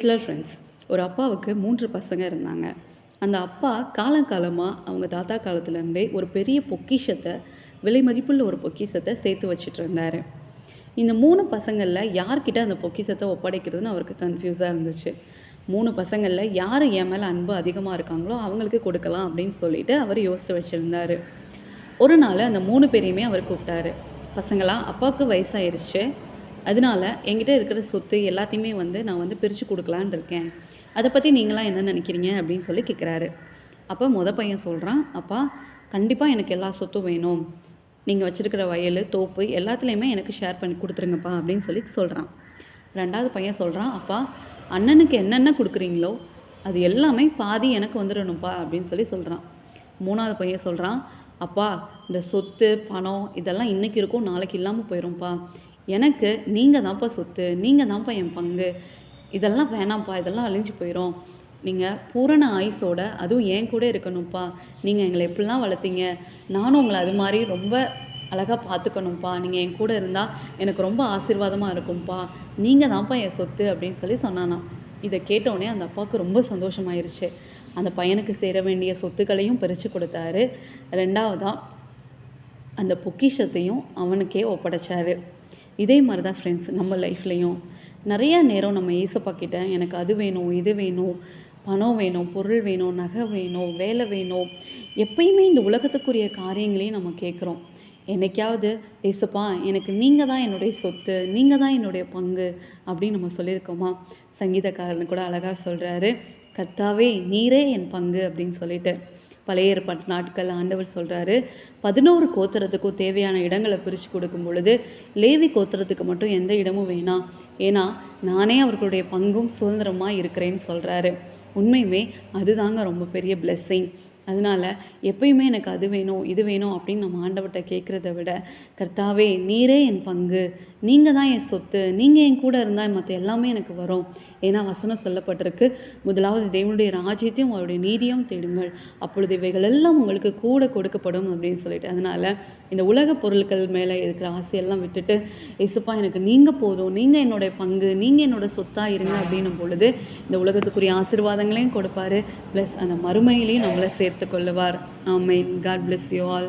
Friends ஒரு அப்பாவுக்கு மூன்று பசங்க இருந்தாங்க. அந்த அப்பா காலங்காலமாக அவங்க தாத்தா காலத்துலேருந்தே ஒரு பெரிய பொக்கிஷத்தை விலை மதிப்புள்ள ஒரு பொக்கிஷத்தை சேர்த்து வச்சுட்டு இருந்தார் இந்த மூணு பசங்களில் யார்கிட்ட அந்த பொக்கிஷத்தை ஒப்படைக்கிறதுன்னு அவருக்கு கன்ஃபியூஸாக இருந்துச்சு. மூணு பசங்களில் யார் என் மேலே அன்பு அதிகமாக இருக்காங்களோ அவங்களுக்கு கொடுக்கலாம் அப்படின்னு சொல்லிட்டு அவர் யோசித்து வச்சுருந்தாரு. ஒரு நாள் அந்த மூணு பேரையுமே அவர் கூப்பிட்டாரு. பசங்களா அப்பாவுக்கு வயசாயிருச்சு. அதனால என்கிட்ட இருக்கிற சொத்து எல்லாத்தையுமே வந்து நான் வந்து பிரித்து கொடுக்கலான்னு இருக்கேன். அதை பற்றி நீங்களாம் என்ன நினைக்கிறீங்க அப்படின்னு சொல்லி கேட்குறாரு அப்போ முத பையன் சொல்கிறான் அப்பா கண்டிப்பாக எனக்கு எல்லா சொத்தும் வேணும். நீங்கள் வச்சுருக்கிற வயல் தோப்பு எல்லாத்துலேயுமே எனக்கு ஷேர் பண்ணி கொடுத்துருங்கப்பா அப்படின்னு சொல்லி சொல்கிறான் ரெண்டாவது பையன் சொல்கிறான் அப்பா அண்ணனுக்கு என்னென்ன கொடுக்குறீங்களோ அது எல்லாமே பாதி எனக்கு வந்துடணும்ப்பா அப்படின்னு சொல்லி சொல்கிறான் மூணாவது பையன் சொல்கிறான் அப்பா இந்த சொத்து பணம் இதெல்லாம் இன்றைக்கி இருக்கும் நாளைக்கு இல்லாமல் போயிடும்ப்பா எனக்கு நீங்கள் தான்ப்பா சொத்து நீங்கள் தான்ப்பா என் பங்கு. இதெல்லாம் வேணாம்ப்பா இதெல்லாம் அழிஞ்சு போயிடும் நீங்கள் பூரண ஆயுசோட அதுவும் என் கூட இருக்கணும்ப்பா. நீங்கள் எங்களை எப்படிலாம் வளர்த்தீங்க? நானும் உங்களை அது மாதிரி ரொம்ப அழகாக பார்த்துக்கணும்ப்பா. நீங்கள் என் கூட இருந்தால் எனக்கு ரொம்ப ஆசீர்வாதமாக இருக்கும்ப்பா. நீங்கள் தான்ப்பா என் சொத்து அப்படின்னு சொல்லி சொன்னானாம் இதை கேட்டோடனே அந்த அப்பாவுக்கு ரொம்ப சந்தோஷமாயிருச்சு. அந்த பையனுக்கு சேர வேண்டிய சொத்துக்களையும் பிரித்து கொடுத்தாரு. ரெண்டாவதாக அந்த பொக்கிஷத்தையும் அவனுக்கே ஒப்படைச்சாரு. இதே மாதிரி தான் ஃப்ரெண்ட்ஸ் நம்ம லைஃப்லேயும் நிறையா நேரம் நம்ம ஏசப்பா கிட்ட எனக்கு அது வேணும் இது வேணும் பணம் வேணும் பொருள் வேணும் நகை வேணும் வேலை வேணும். எப்பயுமே இந்த உலகத்துக்குரிய காரியங்களையும் நம்ம கேட்குறோம். என்னைக்காவது ஏசப்பா எனக்கு நீங்கள் தான் என்னுடைய சொத்து நீங்கள் தான் என்னுடைய பங்கு அப்படின்னு நம்ம சொல்லியிருக்கோமா? சங்கீதக்காரன் கூட அழகாக சொல்கிறாரு கர்த்தாவே நீரே என் பங்கு அப்படின்னு சொல்லிட்டு. பழைய ஏற்பாட்டு நாட்கள் ஆண்டவர் சொல்கிறாரு பதினோரு கோத்திரத்துக்கும் தேவையான இடங்களை பிரித்து கொடுக்கும் பொழுது லேவி கோத்திரத்துக்கு மட்டும் எந்த இடமும் வேணாம். ஏன்னா நானே அவர்களுடைய பங்கும் சுதந்திரமாக இருக்கிறேன்னு சொல்கிறாரு உண்மையுமே அதுதாங்க ரொம்ப பெரிய பிளெஸ்ஸிங் அதனால் எப்பயுமே எனக்கு அது வேணும் இது வேணும் அப்படின்னு நம்ம ஆண்டவர்கிட்ட கேட்குறத விட கர்த்தாவே நீரே என் பங்கு. நீங்கள் தான் என் சொத்து. நீங்கள் என் கூட இருந்தால் மற்ற எல்லாமே எனக்கு வரும். ஏன்னா வசனம் சொல்லப்பட்டிருக்கு. முதலாவது தேவனுடைய ராஜ்யத்தையும் அவருடைய நீதியும் தேடுங்கள். அப்பொழுது இவைகள் எல்லாம் உங்களுக்கு கூட கொடுக்கப்படும் அப்படின்னு சொல்லிட்டு அதனால் இந்த உலக பொருட்கள் மேலே இருக்கிற ஆசையெல்லாம் விட்டுட்டு எசுப்பா எனக்கு நீங்கள் போதும். நீங்கள் என்னுடைய பங்கு. நீங்கள் என்னோட சொத்தாக இருங்க. அப்படின்னும் பொழுது இந்த உலகத்துக்குரிய ஆசீர்வாதங்களையும் கொடுப்பாரு. ப்ளஸ் அந்த மறுமையிலையும் நம்மளை சேர்த்து சேர்த்து ஆமை காட் பிளெஸ் யூ ஆல்